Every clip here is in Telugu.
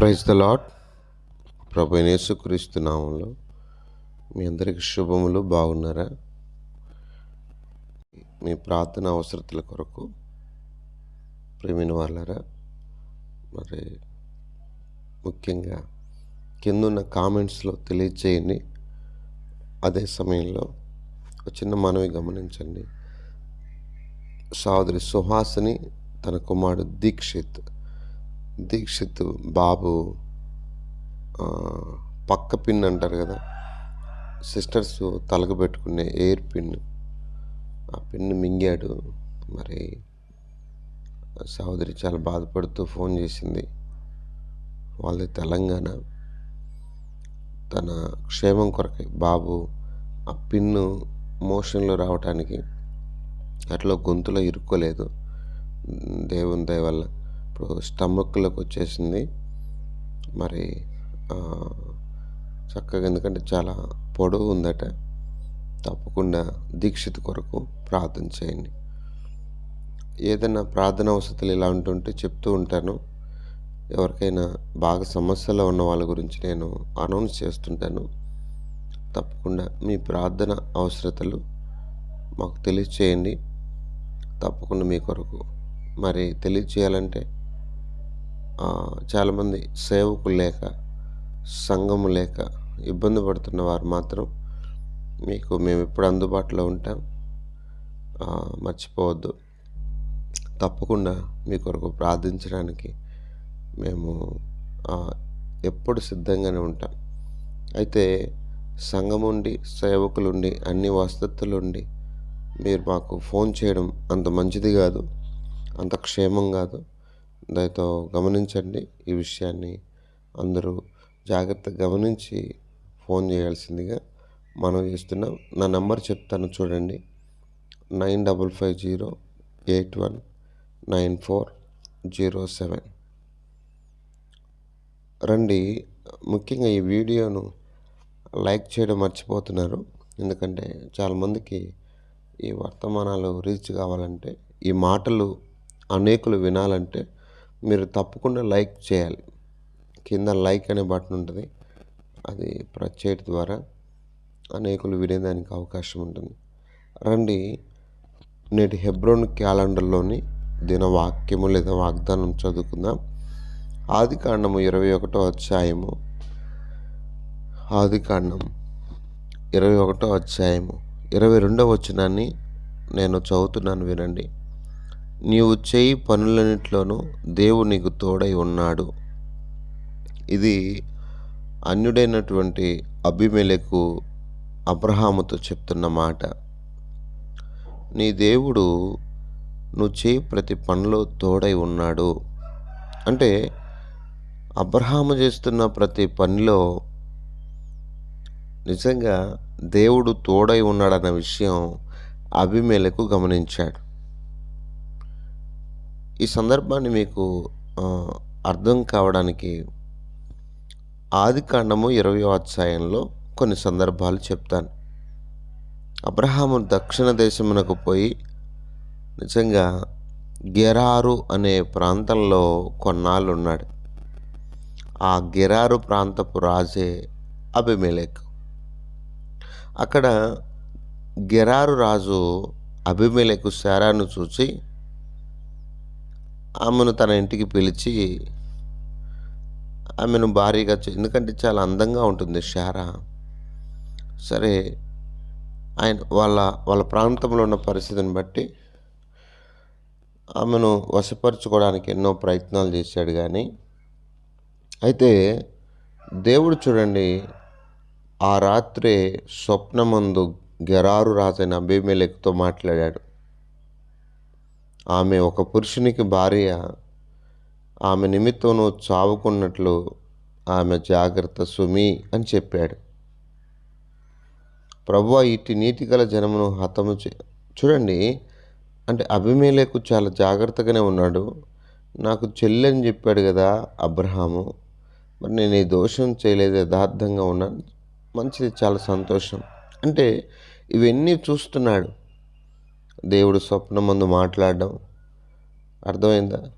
ప్రైజ్ ద లాడ్ ప్రభు యేసుక్రీస్తు నామంలో మీ అందరికి శుభములు బాగున్నారా? మీ ప్రార్థన అవసరతల కొరకు ప్రేమిన వాళ్ళరా మరి ముఖ్యంగా కిందున్న కామెంట్స్లో తెలియచేయండి. అదే సమయంలో ఒక చిన్న మనవి గమనించండి. సోదరి సుహాసిని తన కుమారుడు దీక్షిత్ దీక్షిత్ బాబు పక్క పిన్ అంటారు కదా సిస్టర్స్ తలకు పెట్టుకునే ఎయిర్ పిన్. ఆ పిన్ మింగాడు. మరి సహోదరి చాలా బాధపడుతూ ఫోన్ చేసింది. వాళ్ళది తెలంగాణ. తన క్షేమం కొరకై బాబు ఆ పిన్ను మోషన్లో రావటానికి అట్లా గొంతులో ఇరుక్కోలేదు. దేవుని దయ వల్ల ఇప్పుడు స్టమక్లోకి వచ్చేసింది. మరి చక్కగా ఎందుకంటే చాలా పొడవు ఉందట. తప్పకుండా దీక్షిత కొరకు ప్రార్థన చేయండి. ఏదైనా ప్రార్థన అవసరాలు ఇలా ఉంటుంటే చెప్తూ ఉంటాను. ఎవరికైనా బాగా సమస్యలో ఉన్న వాళ్ళ గురించి నేను అనౌన్స్ చేస్తుంటాను. తప్పకుండా మీ ప్రార్థన అవసరతలు మాకు తెలియచేయండి. తప్పకుండా మీ కొరకు. మరి తెలియచేయాలంటే చాలామంది సేవకులు లేక సంఘము లేక ఇబ్బంది పడుతున్న వారు మాత్రం మీకు మేము ఎప్పుడు అందుబాటులో ఉంటాం. మర్చిపోవద్దు. తప్పకుండా మీ కొరకు ప్రార్థించడానికి మేము ఎప్పుడు సిద్ధంగానే ఉంటాం. అయితే సంఘముండి సేవకులుండి అన్ని వసతులుండి మీరు మాకు ఫోన్ చేయడం అంత మంచిది కాదు. అంత క్షేమం కాదు. దయతో గమనించండి. ఈ విషయాన్ని అందరూ జాగ్రత్తగా గమనించి ఫోన్ చేయాల్సిందిగా మనం చేస్తున్నాం. నా నెంబర్ చెప్తాను చూడండి. Nine double five zero eight one nine four zero seven. రండి. ముఖ్యంగా ఈ వీడియోను లైక్ చేయడం మర్చిపోతున్నారు. ఎందుకంటే చాలామందికి ఈ వర్తమానాలు రీచ్ కావాలంటే ఈ మాటలు అనేకులు వినాలంటే మీరు తప్పకుండా లైక్ చేయాలి. కింద లైక్ అనే బటన్ ఉంటుంది. అది ప్రెస్ చేయడం ద్వారా అనేకులు వినేదానికి అవకాశం ఉంటుంది. రండి. నేటి హెబ్రోన్ క్యాలెండర్లోని దినవాక్యము లేదా వాగ్దానం చదువుకుందాం. ఆది కాండము ఇరవై ఒకటో అధ్యాయము. ఆది కాండం ఇరవై ఒకటో అధ్యాయము. ఇరవై రెండవ వచనాన్ని నేను చదువుతున్నాను వినండి. నీవు చేయి పనులన్నింటిలోనూ దేవుడు నీకు తోడై ఉన్నాడు. ఇది అన్యుడైనటువంటి అభిమేలకు అబ్రహాముతో చెప్తున్న మాట. నీ దేవుడు నువ్వు చేయి ప్రతి పనిలో తోడై ఉన్నాడు. అంటే అబ్రహాము చేస్తున్న ప్రతి పనిలో నిజంగా దేవుడు తోడై ఉన్నాడన్న విషయం అభిమేలకు గమనించాడు. ఈ సందర్భాన్ని మీకు అర్థం కావడానికి ఆదికాండము ఇరవై అధ్యాయంలో కొన్ని సందర్భాలు చెప్తాను. అబ్రహాము దక్షిణ దేశమునకు పోయి నిజంగా గెరారు అనే ప్రాంతంలో కొన్నాళ్ళు ఉన్నాడు ఆ గెరారు ప్రాంతపు రాజే అభిమేలేక్ అక్కడ గెరారు రాజు అభిమేలకు శారాను చూసి ఆమెను తన ఇంటికి పిలిచి ఆమెను భారీగా చే- ఎందుకంటే చాలా అందంగా ఉంటుంది షారా. సరే ఆయన వాళ్ళ వాళ్ళ ప్రాంతంలో ఉన్న పరిస్థితిని బట్టి ఆమెను వశపరచుకోవడానికి ఎన్నో ప్రయత్నాలు చేశాడు కానీ అయితే దేవుడు చూడండి ఆ రాత్రే స్వప్నమందు గెరారు రాజైన అభిమేలెక్తో మాట్లాడాడు. ఆమె ఒక పురుషునికి భార్య ఆమె నిమిత్తం నువ్వు చావుకున్నట్లు ఆమె జాగ్రత్త సుమి అని చెప్పాడు. ప్రభు ఇట్టి నీతి గల జనమును హతము చే చూడండి అంటే అభిమేలకు చాలా జాగ్రత్తగానే ఉన్నాడు. నాకు చెల్లి అని చెప్పాడు కదా అబ్రహాము. మరి నేను ఈ దోషం చేయలేదు యథార్థంగా ఉన్నాను. మంచిది చాలా సంతోషం. అంటే ఇవన్నీ చూస్తున్నాడు. దేవుడు స్వప్నం ముందు మాట్లాడడం. అర్థమైందా?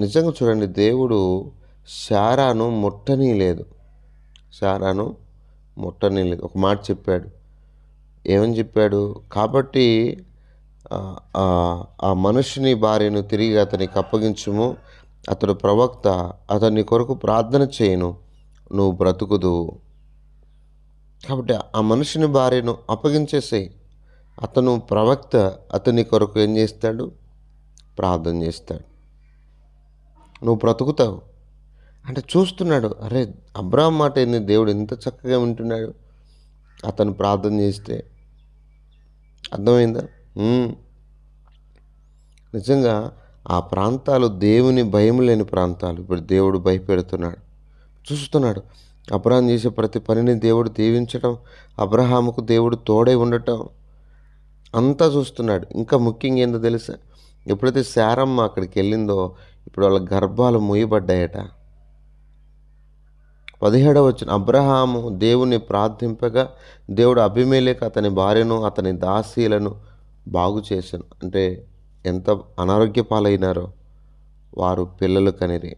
నిజంగా చూడండి దేవుడు శారాను ముట్టనీయలేదు శారాను ముట్టనీయలేదు ఒక మాట చెప్పాడు. ఏమని చెప్పాడు? కాబట్టి ఆ, ఆ మనుషుని భార్యను తిరిగి అతనికి అప్పగించుము. అతడు ప్రవక్త అతని కొరకు ప్రార్థన చేయను. నువ్వు బ్రతుకుదు కాబట్టి ఆ మనుషుని భార్యను అప్పగించేసేయి. అతను ప్రవక్త అతని కొరకు ఏం చేస్తాడు? ప్రార్థన చేస్తాడు. నువ్వు బ్రతుకుతావు. అంటే చూస్తున్నాడు అరే అబ్రాహం మాట ఏంది? దేవుడు ఎంత చక్కగా వింటున్నాడు. అతను ప్రార్థన చేస్తే అర్థమైందా? నిజంగా ఆ ప్రాంతాలు దేవుని భయం లేని ప్రాంతాలు. ఇప్పుడు దేవుడు భయపెడుతున్నాడు. చూస్తున్నాడు. అబ్రహాం చేసే ప్రతి పనిని దేవుడు దీవించడం అబ్రహాముకు దేవుడు తోడై ఉండటం అంతా చూస్తున్నాడు. ఇంకా ముఖ్యంగా ఏందో తెలుసా? ఎప్పుడైతే శారమ్మ అక్కడికి వెళ్ళిందో ఇప్పుడు వాళ్ళ గర్భాలు మూయబడ్డాయట. పదిహేడవ వచ్చిన అబ్రహాము దేవుని ప్రార్థింపగా దేవుడు అభిమేలేక అతని భార్యను అతని దాసీలను బాగు చేశాను. అంటే ఎంత అనారోగ్య పాలైనారో వారు పిల్లలు కనిరి.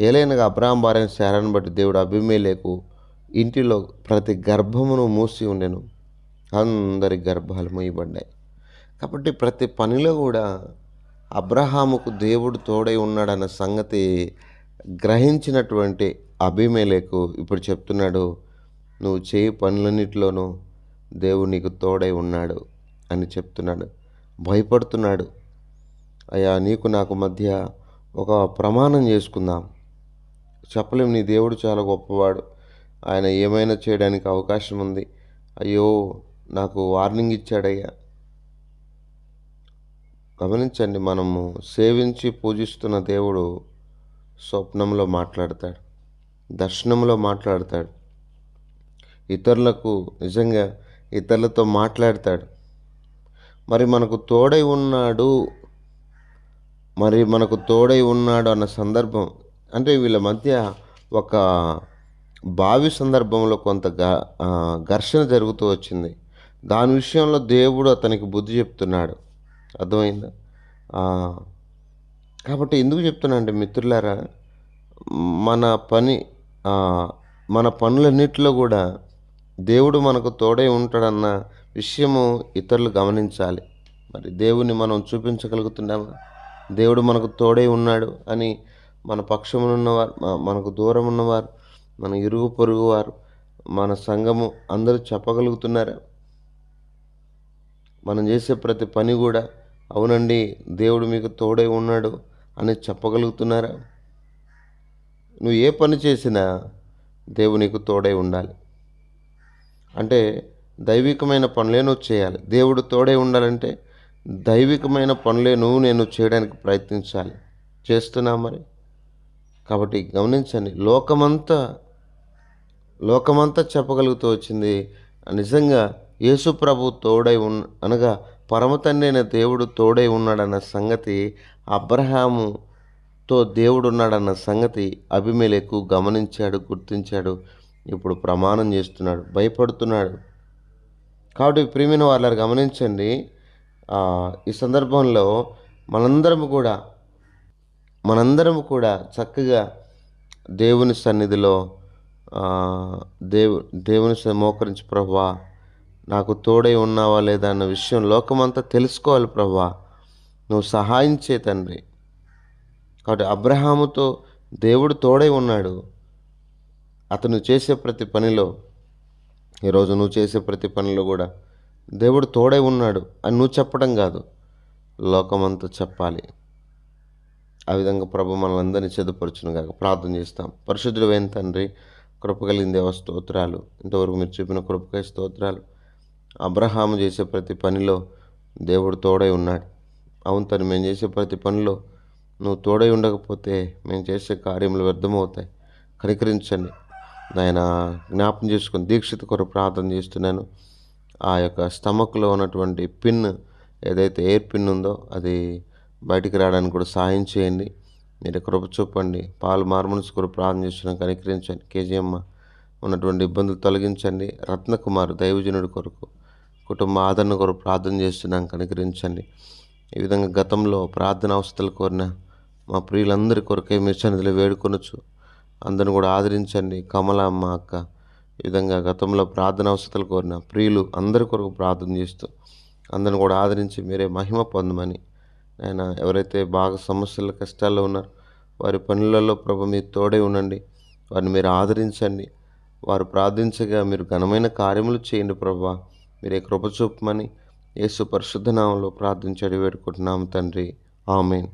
ఏలైనగా అబ్రహాం భార్య శారాన్ని బట్టి దేవుడు అభిమేలేకు ఇంటిలో ప్రతి గర్భమును మూసి ఉండెను. అందరి గర్భాలు మూయబడ్డాయి. కాబట్టి ప్రతి పనిలో కూడా అబ్రహాముకు దేవుడు తోడై ఉన్నాడన్న సంగతి గ్రహించినటువంటి అభిమేలకు ఇప్పుడు చెప్తున్నాడు నువ్వు చేయి పనులన్నిటిలోనూ దేవుడు నీకు తోడై ఉన్నాడు అని చెప్తున్నాడు. భయపడుతున్నాడు. అయ్యా నీకు నాకు మధ్య ఒక ప్రమాణం చేసుకుందాం. చెప్పలేం నీ దేవుడు చాలా గొప్పవాడు. ఆయన ఏమైనా చేయడానికి అవకాశం ఉంది. అయ్యో నాకు వార్నింగ్ ఇచ్చాడయ్యా. గమనించండి మనము సేవించి పూజిస్తున్న దేవుడు స్వప్నంలో మాట్లాడతాడు దర్శనంలో మాట్లాడతాడు ఇతరులకు నిజంగా ఇతరులతో మాట్లాడతాడు. మరి మనకు తోడై ఉన్నాడు మరి మనకు తోడై ఉన్నాడు అన్న సందర్భం అంటే వీళ్ళ మధ్య ఒక భావి సందర్భంలో కొంత ఘర్షణ జరుగుతూ వచ్చింది. దాని విషయంలో దేవుడు అతనికి బుద్ధి చెప్తున్నాడు. అర్థమైందా? కాబట్టి ఎందుకు చెప్తున్నా అంటే మిత్రులారా మన పని మన పనులన్నిటిలో కూడా దేవుడు మనకు తోడై ఉంటాడన్న విషయము ఇతరులు గమనించాలి. మరి దేవుని మనం చూపించగలుగుతున్నామా? దేవుడు మనకు తోడై ఉన్నాడు అని మన పక్షమునున్నవారు మనకు దూరం ఉన్నవారు మన ఇరుగు పొరుగు వారు మన సంఘము అందరూ చెప్పగలుగుతున్నారా? మనం చేసే ప్రతి పని కూడా అవునండి దేవుడు మీకు తోడై ఉన్నాడు అని చెప్పగలుగుతున్నారా? నువ్వు ఏ పని చేసినా దేవుడు నీకు తోడై ఉండాలి. అంటే దైవికమైన పనులే నువ్వు చేయాలి. దేవుడు తోడై ఉండాలంటే దైవికమైన పనులే నువ్వు నేను చేయడానికి ప్రయత్నించాలి. చేస్తున్నా మరి? కాబట్టి గమనించండి లోకమంతా లోకమంతా చెప్పగలుగుతూ వచ్చింది. నిజంగా యేసు ప్రభు తోడై ఉన్ అనగా పరమతండ్రైన దేవుడు తోడై ఉన్నాడన్న సంగతి అబ్రహాముతో దేవుడున్నాడన్న సంగతి అభిమేలకు గమనించాడు గుర్తించాడు ఇప్పుడు ప్రమాణం చేస్తున్నాడు భయపడుతున్నాడు. కాబట్టి ప్రియమైన వాళ్ళని గమనించండి ఈ సందర్భంలో మనందరం కూడా మనందరం కూడా చక్కగా దేవుని సన్నిధిలో దేవు దేవుని స- మోకరించి ప్రభా నాకు తోడై ఉన్నావా లేదా అన్న విషయం లోకమంతా తెలుసుకోవాలి ప్రభా. నువ్వు సహాయం చే తండ్రి. కాబట్టి అబ్రహాముతో దేవుడు తోడై ఉన్నాడు. అతను చేసే ప్రతి పనిలో ఈరోజు నువ్వు చేసే ప్రతి పనిలో కూడా దేవుడు తోడై ఉన్నాడు అని నువ్వు చెప్పడం కాదు. లోకమంతా చెప్పాలి. ఆ విధంగా ప్రభు మనల్ని సిద్ధపరచును కాక ప్రార్థన చేస్తాం. పరిశుద్ధుడు అయిన తండ్రి కృప కలిగిన దేవ స్తోత్రాలు. ఇంతవరకు మీరు చెప్పిన కృపకాయ స్తోత్రాలు. అబ్రహాము చేసే ప్రతి పనిలో దేవుడు తోడై ఉన్నాడు. అవును తను మేము చేసే ప్రతి పనిలో నువ్వు తోడై ఉండకపోతే మేము చేసే కార్యములు వ్యర్థమవుతాయి. కనికరించండి. నాయన జ్ఞాపం చేసుకుని దీక్షిత కొరకు ప్రార్థన చేస్తున్నాను. ఆ యొక్క స్టమక్లో ఉన్నటువంటి పిన్ ఏదైతే ఎయిర్ పిన్ ఉందో అది బయటికి రావడానికి కూడా సహాయం చేయండి. మీరు కృప చూపండి. పాలు మార్మల్స్ కొరకు ప్రార్థన చేస్తున్నాను. కనికరించండి. కేజీఎమ్మ ఉన్నటువంటి ఇబ్బందులు తొలగించండి. రత్నకుమార్ దైవజనుడి కొరకు కుటుంబ ఆదరణ కొరకు ప్రార్థన చేస్తున్నాం. కనికరించండి. ఈ విధంగా గతంలో ప్రార్థన అవసరాలు కోరిన మా ప్రియులందరి కొరకే మీ సన్నిధిలో వేడుకొనొచ్చు. అందరిని కూడా ఆదరించండి. కమల అమ్మ అక్క ఈ విధంగా గతంలో ప్రార్థన అవసరాలు కోరిన ప్రియులు అందరి కొరకు ప్రార్థన చేస్తూ అందరిని కూడా ఆదరించి మీరే మహిమ పొందమని ఆయన ఎవరైతే బాగా సమస్యల కష్టాల్లో ఉన్నారో వారి పనులలో ప్రభు మీరు తోడే ఉండండి. వారిని మీరు ఆదరించండి. వారు ప్రార్థించగా మీరు ఘనమైన కార్యములు చేయండి ప్రభా. మీరే కృప చూపమని యేసు పరిశుద్ధ నామంలో ప్రార్థించడి వేడుకుంటున్నాము తండ్రి. ఆమెన్.